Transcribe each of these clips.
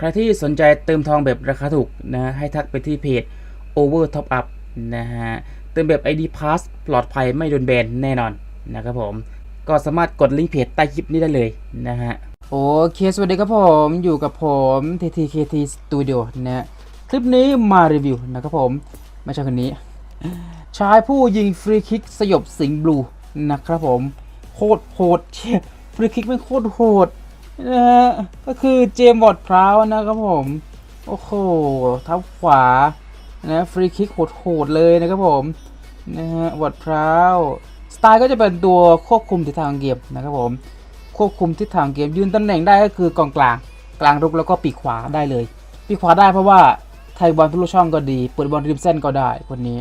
ใครที่สนใจเติมทองแบบราคาถูกนะให้ทักไปที่เพจ Over Top Up นะฮะเติมแบบ ID Pass ปลอดภัยไม่โดนแบนแน่นอนนะครับผม ก็สามารถกดลิงก์เพจใต้คลิปนี้ได้เลยนะฮะโอเคสวัสดีครับผมอยู่กับผม TTKT Studio นะฮะคลิปนี้มารีวิวนะครับผมไม่ใช่คนนี้ชายผู้ยิงฟรีคิกสยบสิงห์บลูนะครับผมโคตรโหดเชี่ยฟรีคิกไม่โคตรโหด นะฮะก็คือเจมบอดพราวนะครับผม โอ้โหท้าขวานะฟรีคิกโหดๆเลยนะครับผมนะฮะบอดพราวสไตล์ก็จะเป็นตัวควบคุมทิศทางเกมนะครับผม ควบคุมทิศทางเกมยืนตำแหน่งได้ก็คือกองกลาง กลางรุกแล้วก็ปีกขวาได้เลย ปีกขวาได้เพราะว่าไทยบอลทุกช่องก็ดีเปิดบอลริมเส้นก็ได้คนนี้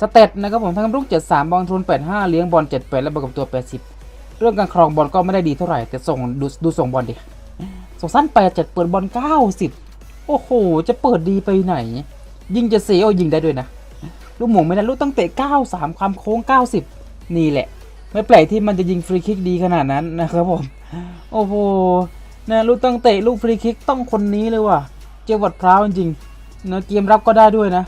สเตตนะครับผมทั้งรุก 73 บอลทุน85 เลี้ยงบอล 78 และบวกกับตัว 80 เรื่องการครองบอลก็ไม่ได้ดีเท่าไหร่ แต่ส่งดูดูส่งบอลดิ ส่งสั้น87เจ็ดเปิดบอล90โอ้โห จะเปิดดีไปไหน ยิงจะเสียเอายิงได้ด้วยนะ ลูกหม่งไม่ได้ลูกตั้งเตะ93ความโค้ง90นี่แหละ ไม่แปลกที่มันจะยิงฟรีคิกดีขนาดนั้นนะครับผม โอ้โหนะลูกตั้งเตะลูกฟรีคิกต้องคนนี้เลยว่ะ เจวัดพร้าวจริงๆนะเกมรับก็ได้ด้วยนะ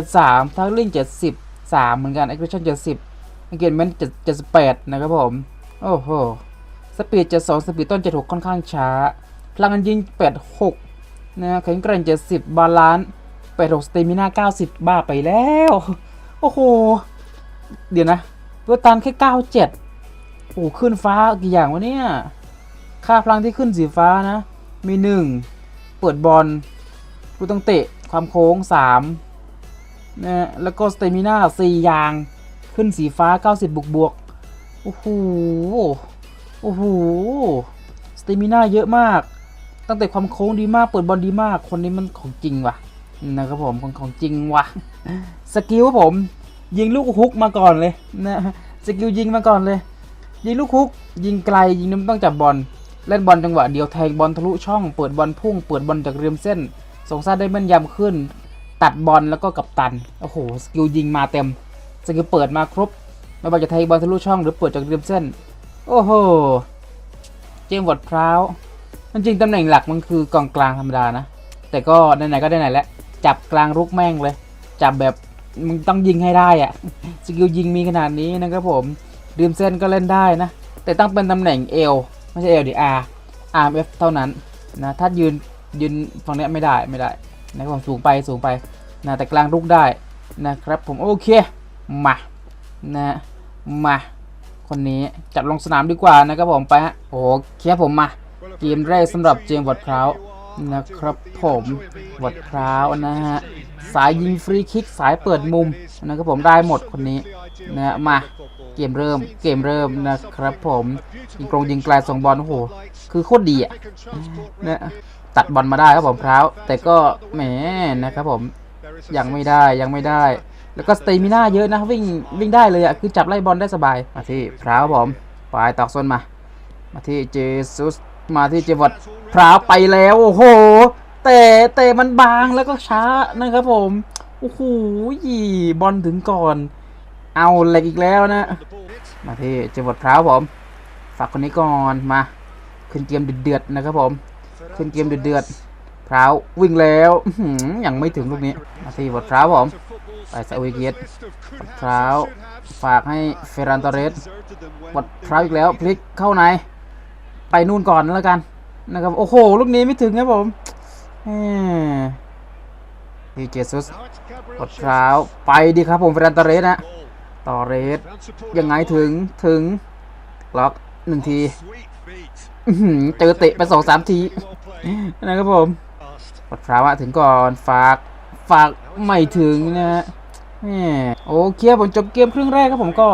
73ทักลิง70 3เหมือนกัน aggression 70 engagement 7 78นะครับผม โอ้โห สปีด72สปีดต้น76ค่อนข้างช้า พลังงานยิง86นะแข็งแกร่ง70บาลานซ์86สเตมิน่า90บ้าไปแล้ว โอ้โห เดี๋ยวนะตัวตันแค่97โอ้ขึ้นฟ้ากี่อย่างวะเนี่ย ค่าพลังที่ขึ้นสีฟ้านะ มี1เปิดบอลกูต้องเตะความโค้ง3นะแล้วก็สเตมิน่า4อย่าง ขึ้นสีฟ้า 90 บวกบวก อ้โห โอ้โห สเตมิน่าเยอะมาก ตั้งแต่ความโค้งดีมาก เปิดบอลดีมาก คนนี้มันของจริงว่ะ นะครับผมของของจริงว่ะ สกิลผม ยิงลูกฮุกมาก่อนเลยนะ สกิลยิงมาก่อนเลย ยิงลูกฮุก ยิงไกล ยิงน้ำต้องจับบอล เล่นบอลจังหวะเดียวแทงบอลทะลุช่อง เปิดบอลพุ่ง เปิดบอลจากเริมเส้นส่งซ่าได้แม่นยำขึ้น ตัดบอลแล้วก็กับตัน โอ้โห สกิลยิงมาเต็ม สกิลเปิดมาครบ ไม่ว่าจะแทงบอลทะลุช่องหรือเปิดจากริมเส้น โอ้โห เจมส์วอดพร้าวมันจริงตำแหน่งหลักมันคือกองกลางธรรมดานะ แต่ก็ไหนๆก็ได้ไหนแล้ว จับกลางรุกแม่งเลย จับแบบมึงต้องยิงให้ได้อะสกิลยิงมีขนาดนี้นะครับผมริมเส้นก็เล่นได้นะ แต่ต้องเป็นตำแหน่งเอลไม่ใช่เอลดิอาร์อาร์เอฟเท่านั้นนะถ้ายืนยืนฝั่งนี้ไม่ได้ไม่ได้นะครับผมสูงไปสูงไปนะแต่กลางรุกได้นะครับผมโอเคมา นะมาคนนี้จับลงสนามดีกว่านะครับผมไปฮะโอ้เคครับผมมาเกมแรกสำหรับเจมวอร์ดพร้าวนะครับผมวอร์ดพร้าวนะฮะสายยิงฟรีคิกสายเปิดมุมนะครับผมได้หมดคนนี้นะฮะมาเกมเริ่มเกมเริ่มนะครับผมยิงกรงยิงไกลส่งบอลโอ้โหคือโคตรดีอะนะตัดบอลมาได้ครับผมพร้าวแต่ก็แหมนะครับผมยังไม่ได้ยังไม่ได้ แล้วก็สเตมิน่าเยอะนะวิ่งวิ่งได้เลยอะคือจับไล่บอลได้สบาย มาที่พร้าวครับผมไปตอกส้นมา มาที่เจสุสมาที่เจวอดพร้าวไปแล้วโอ้โหแต่แต่มันบางแล้วก็ช้านะครับผมโอ้โหยีบอลถึงก่อน เอาเหล็กอีกแล้วนะ มาที่เจวอดพร้าวผมฝากคนนี้ก่อนมา ขึ้นเกมเดือดๆนะครับผม ขึ้นเกมเดือดๆพร้าววิ่งแล้วอื้อหือยังไม่ถึงลูกนี้ มาที่วอดพร้าวผม ไปซาอุเกียตวอดพร้าฝากให้เฟรนตอเรสวอดพร้าอีกแล้วพลิกเข้าในไปนู่นก่อนแล้วกันนะครับโอ้โหลูกนี้ไม่ถึงครับผมดีเจสุสกดเท้าไปดีครับผมเฟรนตอเรสนะตอเรสยังไงถึงถึงล็อกหนึ่งทีเจอเตะไปสองสามทีนะครับผมกดเท้าถึงก่อนฝากฝากไม่ถึงนะฮะ โอเคผมจบเกมครึ่งแรกครับผมก็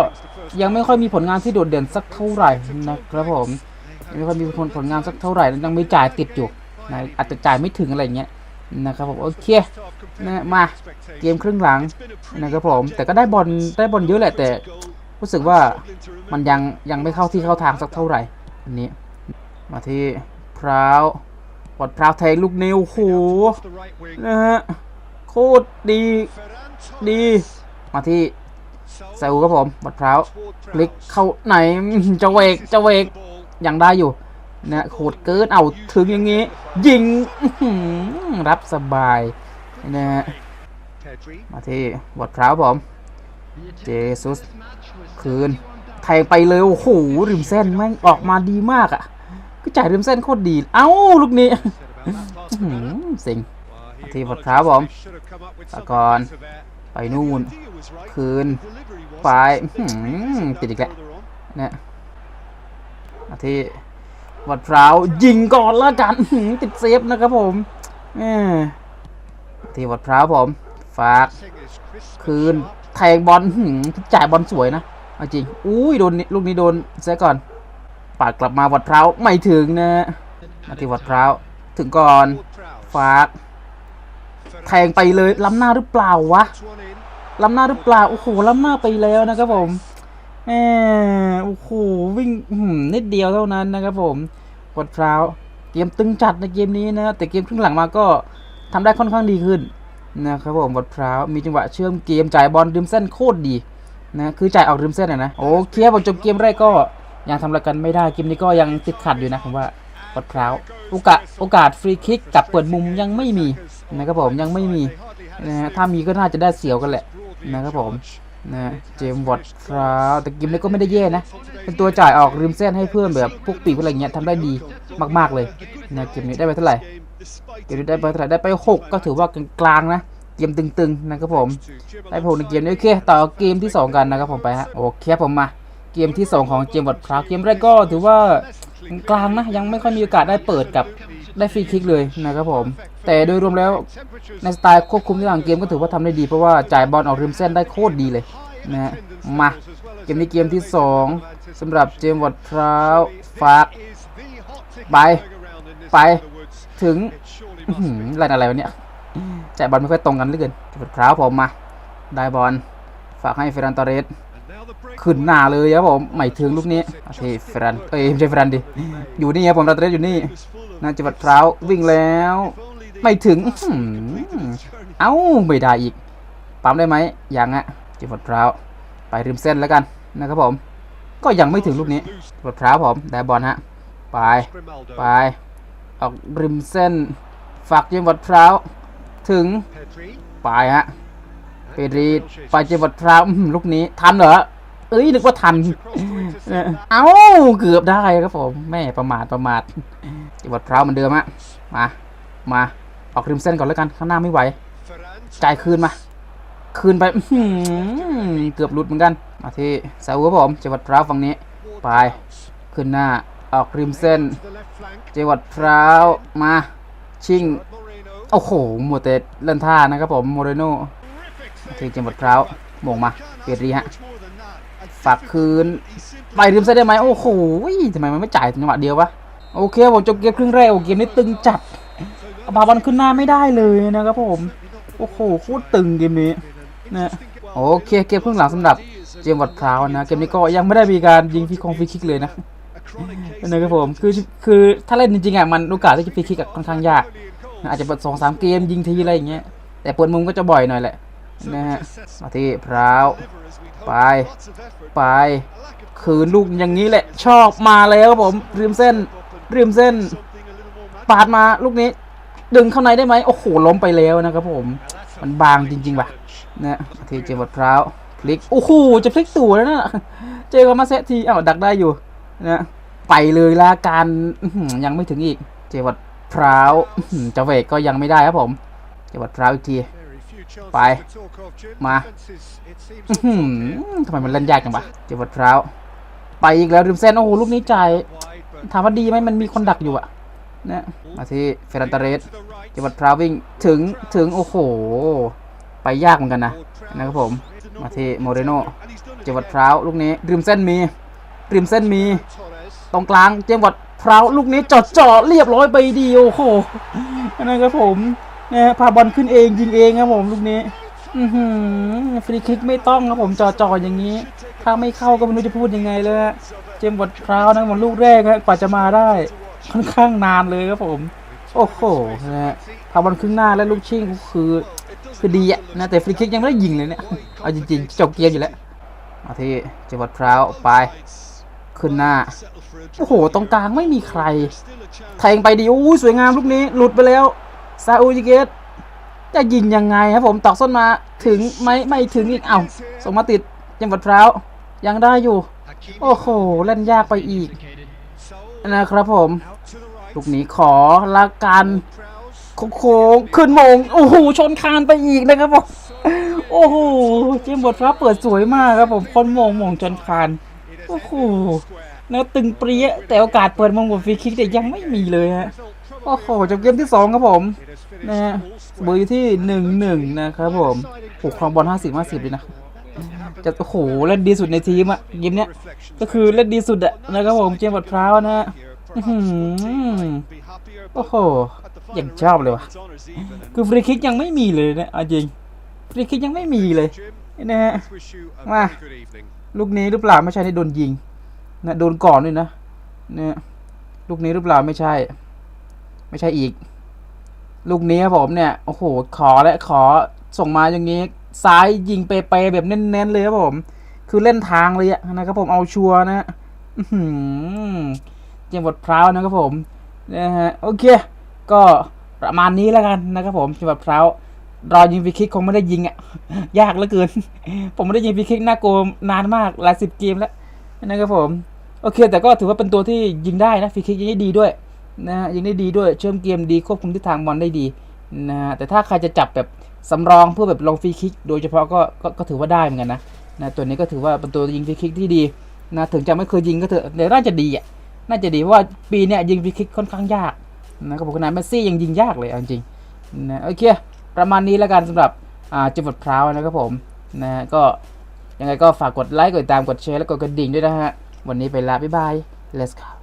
ยังไม่ค่อยมีผลงานที่โดดเด่นสักเท่าไหร่นะครับผมยังไม่ค่อยมีผลผลงานสักเท่าไหร่ยังไม่จ่ายติดอยู่นะอาจจะจ่ายไม่ถึงอะไรเงี้ยนะครับผมโอเคนะมาเกมครึ่งหลังนะครับผมแต่ก็ได้บอลได้บอลเยอะแหละแต่รู้สึกว่ามันยังยังไม่เข้าที่เข้าทางสักเท่าไหร่อันนี้มาที่พร้าวปอดพร้าวแทงลูกนิ้วโหนะฮะโคตรดี ดี มาที่เซลครับผมปอดพราวคลิกเข้าไหนจะเวกจะเวกยังได้อยู่นะโหดเกินเอาถึงอย่างงี้ ยิงรับสบายนะฮะมาที่บอดเท้าผม เจซุส คืนแทงไปเลย โอ้โห ริมเส้นแม่งออกมาดีมากอะ่ะ ก็จ่ายริมเส้นโคตรดี เอ้า ลูกนี้สิงที่บอดเท้าผมตะกอน ไปนู่น คืนไปอื้อหือติดอีกแล้วนะมาที่วัดพร้าวยิงก่อนละกันอื้อหือติดเซฟนะครับผมแหม่ที่วัดพร้าวผม ฝาก คืนแทงบอลอื้อหือจ่ายบอลสวยนะเอาจริง อุ้ยโดนนี่ลูกนี้โดนเสียก่อนปาดกลับมาวัดพร้าวไม่ถึงนะมาที่วัดพร้าวถึงก่อนฝาก แทงไปเลยล้ำหน้าหรือเปล่าวะล้ำหน้าหรือเปล่าโอ้โหล้ำหน้าไปแล้วนะครับผมแหมโอ้โหวิ่งนิดเดียวเท่านั้นนะครับผมกดพร้าวเกมตึงจัดในเกมนี้นะแต่เกมครึ่งหลังมาก็ทำได้ค่อนข้างดีขึ้นนะครับผมกดพร้าวมีจังหวะเชื่อมเกมจ่ายบอลริมเส้นโคตรดีนะคือจ่ายออกริมเส้นอะนะโอเคผมจบเกมแรกก็ยังทำอะไรกันไม่ได้เกมนี้ก็ยังติดขัดอยู่นะผมว่า กดพร้าวโอกาสโอกาสฟรีคิกกับเปิดมุมยังไม่มีนะครับผมยังไม่มีนะฮะถ้ามีก็น่าจะได้เสียวกันแหละนะครับผมนะเจมวอตฟราวแต่เกมนี้ก็ไม่ได้แย่นะ เป็นตัวจ่ายออกริมเส้นให้เพื่อนแบบพวกปีกอะไรเงี้ยทำได้ดีมาก ๆเลยนะเกมนี้ได้ไปเท่าไหร่เกมนี้ได้ไปเท่าไหร่ได้ไปหกก็ถือว่ากลางๆนะเกมตึงๆนะครับผมได้ผลในเกมนี้โอเคต่อเกมที่สองกันนะครับผมไปฮะโอเคผมมาเกมที่สองของเจมวอตฟราวเกมแรกก็ถือว่า กลางนะยังไม่ค่อยมีโอกาสได้เปิดกับได้ฟรีคิกเลยนะครับผม แต่โดยรวมแล้วในสไตล์ควบคุมที่หลังเกมก็ถือว่าทำได้ดี เพราะว่าจ่ายบอลออกริมเส้นได้โคตรดีเลยนะฮะมาเกมนี้เกมที่ 2สำหรับเจมส์วอร์ดพราวฝากไปไปถึงอะไรอะไรวะเนี่ยจ่ายบอลไม่ค่อยตรงกันเลยเกินวอร์ดพราวผมมาได้บอลฝากให้เฟรนตอเรส ขึ้นหน้าเลยครับผมไม่ถึงลูกนี้โอเคเฟรันเอ้ยไม่ใช่เฟรันดิอยู่นี่ครับผมตอเรสอยู่นี่นะเจมส์วอร์ดพร้าววิ่งแล้ว ไม่ถึงเอ้าไม่ได้อีกปั๊มได้ไหมยังอะจิบวดพร้าวไปริมเส้นแล้วกันนะครับผม ก็ยังไม่ถึงลูกนี้จิบวดพร้าวผมได้บอลฮะไปไปออกริมเส้นฝากจิบวดพร้าวถึงไปฮะเปรีดไปจิบวดพร้าวลูกนี้ทันเหรอ เอ้ยนึกว่าทัน เอ้าเกือบได้ครับผมแม่ประมาทประมาทจิบวดพร้าวเหมือนเดิมฮะมา มาออกริมเส้นก่อนแล้วกันข้างหน้าไม่ไหวจ่ายคืนมา คืนไปอื้อหือเกือบหลุดเหมือนกันมาที่ซาอุครับผมเจวัดพร้าวฝั่งนี้ ไปขึ้นหน้าออกริมเส้นเจวัดพร้าวมาชิงโอ้โหหมดแต่เล่นท่านะครับผมโมเรโน่มาที่เจวัดพร้าวโมงมาเปียรีฮะ ฝากคืน ไปริมเส้นได้ไหมโอ้โหทำไมมันไม่จ่ายจังหวะเดียววะ โอเคผมจบเกมครึ่งแรกโอ้เกมนี้ตึงจัดเอาบอลขึ้นหน้าไม่ได้เลยนะครับผม โอ้โหโคตรตึงเกมนี้นะโอเคเกมครึ่งหลังสำหรับเจมส์วัดพราวนะเกมนี้ก็ยังไม่ได้มีการยิงฟรีคองฟรีคิกเลยนะนะครับผมคือคือถ้าเล่นจริงๆอะมันโอกาสที่จะฟรีคิกค่อนข้างยาก อาจจะเป็นสองสามเกมยิงทีอะไรอย่างเงี้ยแต่เปิดมุมก็จะบ่อยหน่อยแหละ นะฮะมาที่พราวไป ไป คืนลูกอย่างนี้แหละ ชอบมาแล้วครับผมริมเส้นริมเส้น ปาดมาลูกนี้ ดึงเข้าในได้ไหมโอ้โหล้มไปแล้วนะครับผม มันบางจริงๆว่ะนะทีเจวัดพร้าวพลิกโอ้โหจะพลิกตัวแล้วนะเจอกับมาเซตทีอ้าวดักได้อยู่นะไปเลยละการยังไม่ถึงอีก เจวัดพร้าวจะเวกก็ยังไม่ได้ครับผม เจวัดพร้าวอีกที ไป มาทำไมมันเล่นยากจังวะเจวัดพร้าไปอีกแล้วริมเส้น โอ้โหลูกนี้จ่ายถามว่าดีไหมมันมีคนดักอยู่อะนะมาที่เฟรันตเรสเจังหวัดพราวิ่งถึงถึง โอ้โห ไปยากเหมือนกันนะ นะครับผม มาที่โมเรโนเจังหวัดพราลูกนี้ริมเส้นมีริมเส้นมี ตรงกลางเจังหวัดพราวลูกนี้จอดจอดเรียบร้อยไปดีโอ้โหนะครับผม นะพาบอลขึ้นเองยิงเองครับผมลูกนี้อือหือฟรีคิกไม่ต้องครับผมจ่อจออย่างนี้ ถ้าไม่เข้าก็ไม่รู้จะพูดยังไงเลยเจมบอดพราวนะผมลูกแรกฮะกว่าจะมาได้ ค่อนข้างนานเลยครับผม โอ้โหนะพาบอลครึ่งหน้าและลูกชิงก็คือคือดีอะนะแต่ฟรีคิกยังไม่ได้ยิงเลยเนี่ยเอาจริงๆจบเกมอยู่แล้วมาที่เจมบอดพราวไปขึ้นหน้า โอ้โห ตรงกลางไม่มีใครแทงไปดีโอ้สวยงามลูกนี้ หลุดไปแล้ว ซาอูจิเกตจะยิงยังไงครับผมตอกส้นมาถึงไหมไม่ถึงอีกเอ้าส่งมาติดยังบัดพร้าวยังได้อยู่ โอ้โหเล่นยากไปอีก นะครับผมลูกนี้ขอละกันโค้งขึ้นมงโอ้โหชนคานไปอีกนะครับผมโอ้โหเจมบทฟ้าเปิดสวยมากครับผมคนมงมงจนคานโอ้โหนื้อตึงเปรี้ยแต่โอกาสเปิดมงบนฟรีคิกแต่ยังไม่มีเลยฮะ โอ้โหจบเกมที่สองครับผมนะฮะเบอร์อยู่ที่หนึ่งหนึ่งนะครับผมโอ้ครองบอลห้าสิบห้าสิบเลยนะจะโอ้โหเล่นดีสุดในทีมอะเกมเนี้ยก็คือเล่นดีสุดอะนะครับผมเจมส์บทพร้าวนะฮะโอ้โหยังชอบเลยวะคือฟรีคิกยังไม่มีเลยนะอาจริงฟรีคิกยังไม่มีเลยนะฮะมาลูกนี้หรือเปล่าไม่ใช่นี่โดนยิงนะโดนก่อนด้วยนะเนี่ยลูกนี้หรือเปล่าไม่ใช่ ไม่ใช่อีก ลูกนี้ครับผมเนี่ย โอ้โห ขอและขอส่งมาอย่างนี้ ซ้ายยิงเปเปแบบเน้นๆเลยครับผม คือเล่นทางเลยอะนะครับผมเอาชัวร์นะอื้อหือเจมส์บทพร้าวนะครับผมนะฮะโอเค ก็ประมาณนี้แล้วกันนะครับผมเจมส์บทพร้าวรอยิงฟรีคิกคงไม่ได้ยิงอะยากเหลือเกิน ผมไม่ได้ยิงฟรีคิกน่ากลัวนานมากหลายสิบเกมแล้วนะครับผม โอเค แต่ก็ถือว่าเป็นตัวที่ยิงได้นะฟรีคิกยิงได้ดีด้วย นะฮะยิงได้ดีด้วยเชื่อมเกมดีควบคุมทิศทางบอลได้ดีนะฮะแต่ถ้าใครจะจับแบบสำรองเพื่อแบบลงฟรีคิก โดยเฉพาะก็ก็ก็ถือว่าได้เหมือนกันนะนะตัวนี้ก็ถือว่าเป็นตัวยิงฟรีคิกที่ดีนะถึงจะไม่เคยยิงก็เถอะแต่น่าจะดีอะน่าจะดีเพราะว่าปีนี้ยิงฟรีคิกค่อนข้างยากนะครับผมนาดเมสซี่ยังยิงยากเลยจริงนะโอเคประมาณนี้แล้วกันสำหรับอ่าจิมบดพร้าวนะครับผมนะก็ยังไงก็ฝากกดไลค์กดติดตามกดแชร์และกดกระดิ่งด้วยนะฮะวันนี้ไปลาบ๊ายบาย let's go